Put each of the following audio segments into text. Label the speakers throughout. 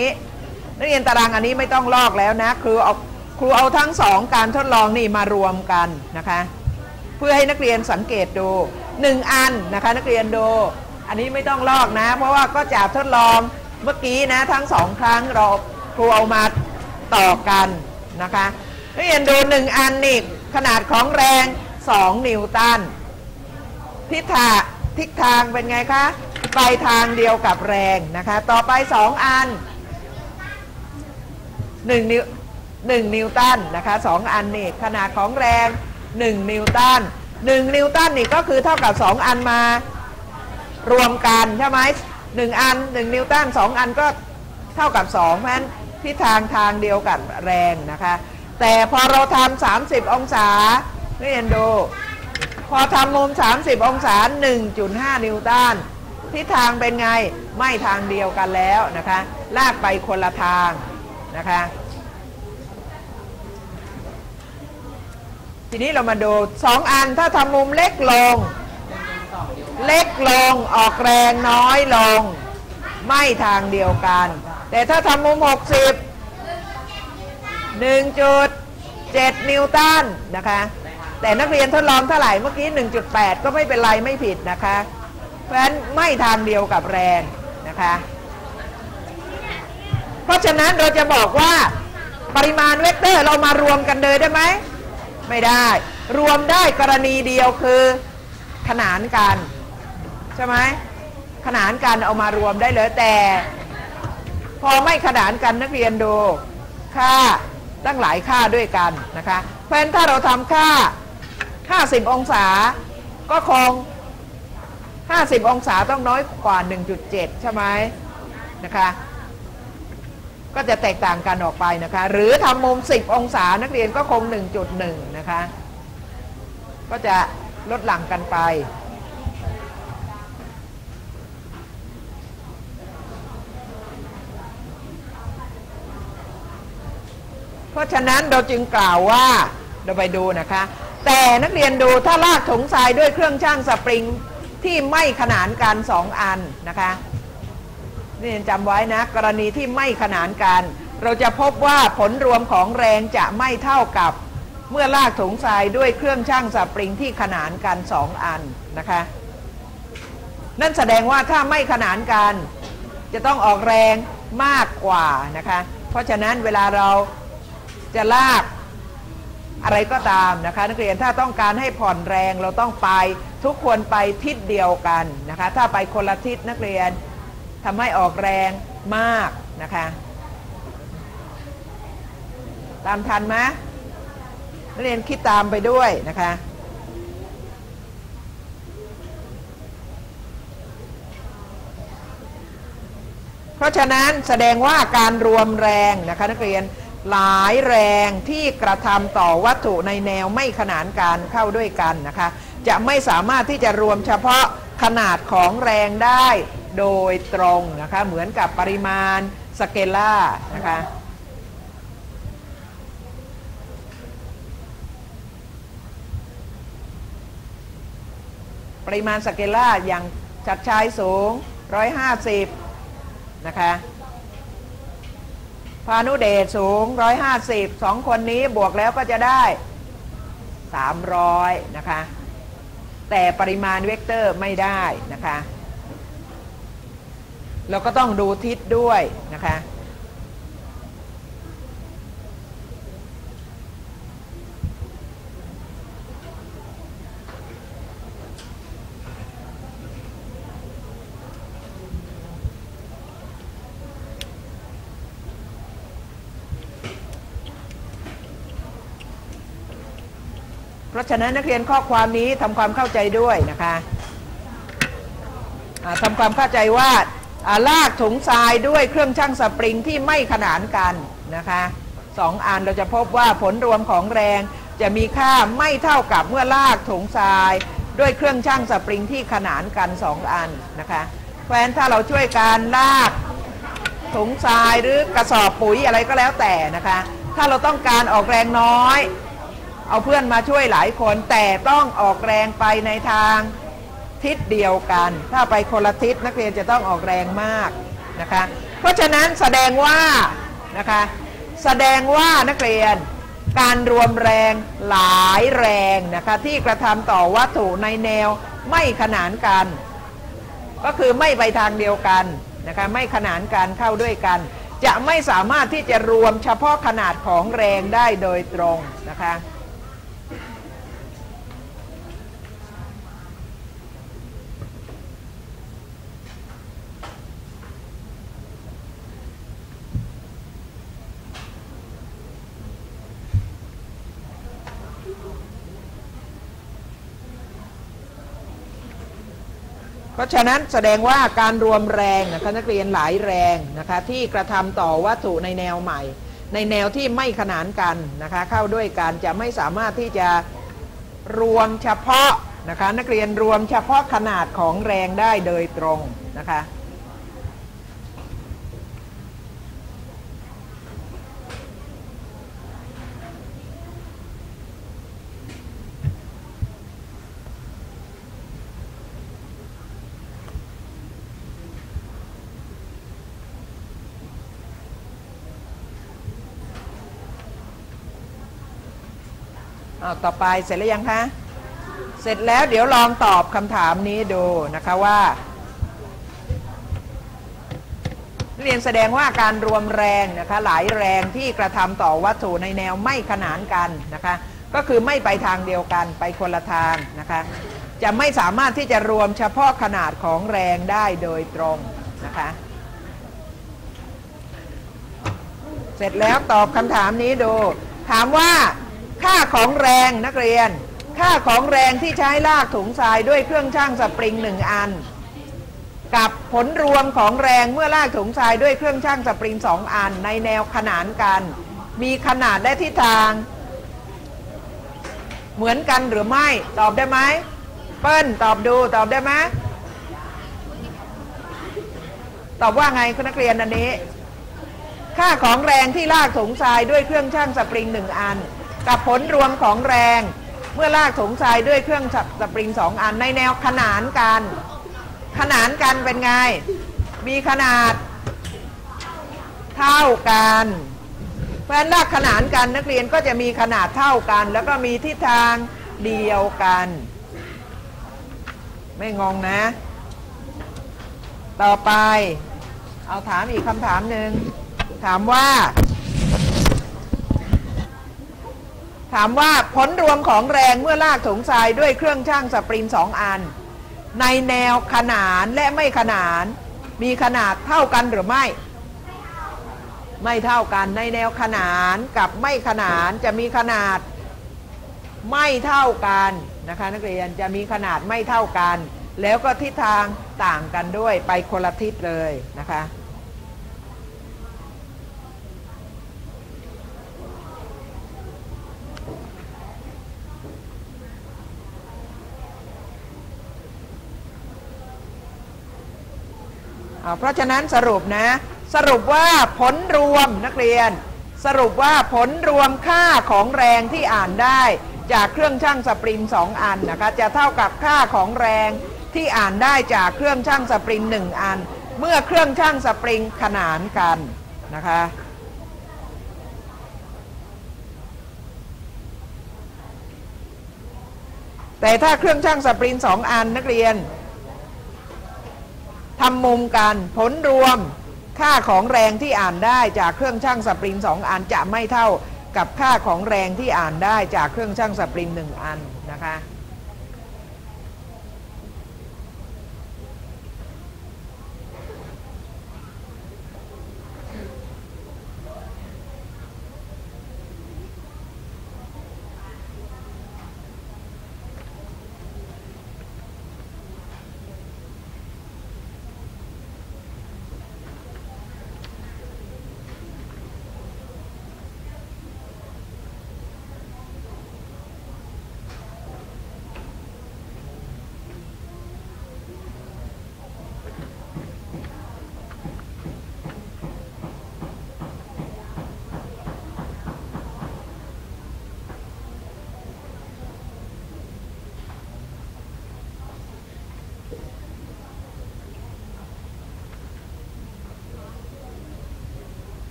Speaker 1: นี้นักเรียนตารางอันนี้ไม่ต้องลอกแล้วนะครูเอาครูเอาทั้งสองการทดลองนี่มารวมกันนะคะ เพื่อให้นักเรียนสังเกตดูหนึ่งอันนะคะนักเรียนดูอันนี้ไม่ต้องลอกนะ เพราะว่าก็จากทดลองเมื่อกี้นะทั้งสองครั้งเราครูเอามาต่อกันนะคะนักเรียนดูหนึ่งอันนี่ขนาดของแรง 2 นิวตันทิศทางทิศทางเป็นไงคะไปทางเดียวกับแรงนะคะ ต่อไป 2 อัน 1นิว1นิวตันนะคะสองอันนี่ขนาดของแรง 1 นิวตัน1 นิวตันนี่ก็คือเท่ากับ 2 อันมารวมกันใช่ไหมหนึ่งอัน 1 นิวตัน2 อันก็เท่ากับ 2 เพราะฉะนั้นทิศทางทางเดียวกับแรงนะคะ แต่พอเราทำ30 องศาเรียนดูพอทำมุม 30 องศา 1.5 นิวตันทิศทางเป็นไงไม่ทางเดียวกันแล้วนะคะ ลากไปคนละทาง นะคะ ทีนี้เรามาดู2อันถ้าทำมุมเล็กลง เล็กลงออกแรงน้อยลง ไม่ทางเดียวกัน แต่ถ้าทำมุม 60 1.7 นิวตันนะคะ แต่นักเรียนทดลองเท่าไหร่เมื่อกี้ 1.8 ก็ไม่เป็นไรไม่ผิดนะคะ เพราะฉะนั้นไม่ทางเดียวกับแรงนะคะ ราะฉะนั้นเราจะบอกว่าปริมาณเวกเตอร์เรามารวมกันเลยได้ไหม ไม่ได้ รวมได้กรณีเดียวคือขนานกัน ใช่ไหมขนานกันเอามารวมได้เลยแต่ พอไม่ขนานกันนักเรียนดูค่าตั้งหลายค่าด้วยกันนะคะ เพราะฉะนั้นถ้าเราทำค่า 50 องศา ก็คง 50 องศาต้องน้อยกว่า 1.7 ใช่ไหมนะคะ ก็จะแตกต่างกันออกไปนะคะ หรือทำมุม 10 องศานักเรียนก็คง 1.1 นะคะ ก็จะลดหลั่งกันไป เพราะฉะนั้นเราจึงกล่าวว่าเราไปดูนะคะ แต่นักเรียนดูถ้าลากถุงทรายด้วยเครื่องช่างสปริงที่ไม่ขนานกันสองอันนะคะ นี่จำไว้นะ กรณีที่ไม่ขนานกัน เราจะพบว่าผลรวมของแรงจะไม่เท่ากับ เมื่อลากถุงทรายด้วยเครื่องช่างสปริงที่ขนานกันสองอันนะคะ นั่นแสดงว่าถ้าไม่ขนานกัน จะต้องออกแรงมากกว่านะคะ เพราะฉะนั้นเวลาเราจะลากอะไรก็ตามนะคะนักเรียนถ้าต้องการให้ผ่อนแรงเราต้องไปทุกคนไปทิศเดียวกันนะคะ ถ้าไปคนละทิศนักเรียน ทำให้ออกแรงมากนะคะ ตามทันไหมนักเรียนคิดตามไปด้วยนะคะเพราะฉะนั้นแสดงว่าการรวมแรงนะคะนักเรียนหลายแรงที่กระทำต่อวัตถุในแนวไม่ขนานการเข้าด้วยกันนะคะ จะไม่สามารถที่จะรวมเฉพาะขนาดของแรงได้ โดยตรงนะคะเหมือนกับปริมาณสเกลล่านะคะปริมาณสเกลล่าอย่างจัดชายสูง 150 นะคะพานุเดชสูง 150สองคนนี้บวกแล้วก็จะได้ 300 นะคะ แต่ปริมาณเวกเตอร์ไม่ได้นะคะ เราก็ต้องดูทิศด้วยนะคะเพราะฉะนั้นนักเรียนข้อความนี้ทำความเข้าใจด้วยนะคะอ่าทำความเข้าใจว่า ลากถุงทรายด้วยเครื่องชั่งสปริงที่ไม่ขนานกันนะคะสองอันเราจะพบว่าผลรวมของแรงจะมีค่าไม่เท่ากับเมื่อลากถุงทราย ด้วยเครื่องชั่งสปริงที่ขนานกันสองอันนะคะเพราะฉะนั้นถ้าเราช่วยการลากถุงทรายหรือกระสอบปุ๋ยอะไรก็แล้วแต่นะคะ ถ้าเราต้องการออกแรงน้อย เอาเพื่อนมาช่วยหลายคนแต่ต้องออกแรงไปในทาง ทิศเดียวกัน ถ้าไปคนละทิศนักเรียนจะต้องออกแรงมากนะคะเพราะฉะนั้นแสดงว่านะคะแสดงว่านักเรียนการรวมแรงหลายแรงนะคะที่กระทำต่อวัตถุในแนวไม่ขนานกัน ก็คือไม่ไปทางเดียวกันนะคะไม่ขนานกันเข้าด้วยกัน จะไม่สามารถที่จะรวมเฉพาะขนาดของแรงได้โดยตรงนะคะ ฉะนั้นแสดงว่าการรวมแรงนะคะนักเรียนหลายแรงนะคะที่กระทำต่อวัตถุในแนวใหม่ ในแนวที่ไม่ขนานกันนะคะเข้าด้วยกันจะไม่สามารถที่จะรวมเฉพาะนะคะนักเรียนรวมเฉพาะขนาดของแรงได้โดยตรงนะคะ อ้าวต่อไปเสร็จแล้วยังคะ เสร็จแล้วเดี๋ยวลองตอบคำถามนี้ดูนะคะว่า เรียนแสดงว่าการรวมแรงนะคะหลายแรงที่กระทำต่อวัตถุในแนวไม่ขนานกันนะคะ ก็คือไม่ไปทางเดียวกันไปคนละทางนะคะ จะไม่สามารถที่จะรวมเฉพาะขนาดของแรงได้โดยตรงนะคะเสร็จแล้วตอบคำถามนี้ดู ถามว่า ค่าของแรงนักเรียน ค่าของแรงที่ใช้ลากถุงทรายด้วยเครื่องช่างสปริงหนึ่งอัน กับผลรวมของแรงเมื่อลากถุงทรายด้วยเครื่องช่างสปริงสองอัน ในแนวขนานกัน มีขนาดและทิศทาง เหมือนกันหรือไม่ตอบได้ไหมเปิ้ลตอบดูตอบได้ไหมตอบว่าไงคุณนักเรียนอันนี้ ค่าของแรงที่ลากถุงทรายด้วยเครื่องช่างสปริงหนึ่งอัน กับผลรวมของแรง เมื่อลากถุงทรายด้วยเครื่องสปริงสองอันในแนวขนานกัน ขนานกันเป็นไง มีขนาดเท่ากันเพราะฉะนั้นลากขนานกันนักเรียนก็จะมีขนาดเท่ากัน แล้วก็มีทิศทางเดียวกัน ไม่งงนะ ต่อไป เอาถามอีกคำถามหนึ่งถามว่า ถามว่าผลรวมของแรงเมื่อลากถุงทรายด้วยเครื่องช่างสปริงสองอัน ในแนวขนานและไม่ขนาน มีขนาดเท่ากันหรือไม่ ไม่เท่ากันในแนวขนานกับไม่ขนานจะมีขนาดไม่เท่ากันนะคะนักเรียนจะมีขนาดไม่เท่ากัน แล้วก็ทิศทางต่างกันด้วยไปคนละทิศเลยนะคะ เพราะฉะนั้นสรุปนะ สรุปว่าผลรวมนักเรียน สรุปว่าผลรวมค่าของแรงที่อ่านได้ จากเครื่องช่างสปริงสองอันนะคะจะเท่ากับค่าของแรงที่อ่านได้จากเครื่องช่างสปริงหนึ่งอัน เมื่อเครื่องช่างสปริงขนานกันนะคะแต่ถ้าเครื่องช่างสปริงสองอันนักเรียน ทำมุมกันผลรวมค่าของแรงที่อ่านได้จากเครื่องช่างสปริงสองอันจะไม่เท่ากับค่าของแรงที่อ่านได้จากเครื่องช่างสปริงหนึ่งอันนะคะ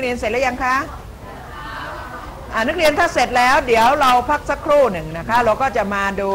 Speaker 1: กเรียนเสร็จแล้วยังคะนักเรียนถ้าเสร็จแล้วเดี๋ยวเราพักสักครู่หนึ่งนะคะ เราก็จะมาดู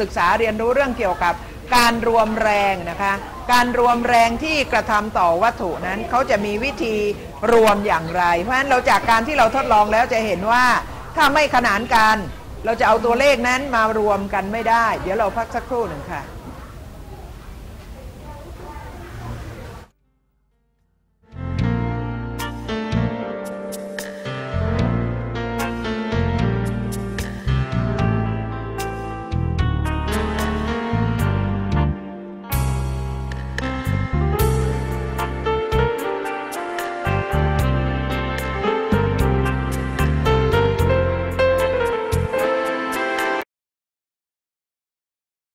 Speaker 1: ศึกษาเรียนรู้เรื่องเกี่ยวกับการรวมแรงนะคะ การรวมแรงที่กระทำต่อวัตถุนั้นเขาจะมีวิธีรวมอย่างไร เพราะฉะนั้นเราจากการที่เราทดลองแล้วจะเห็นว่าถ้าไม่ขนานกัน เราจะเอาตัวเลขนั้นมารวมกันไม่ได้ เดี๋ยวเราพักสักครู่หนึ่งค่ะ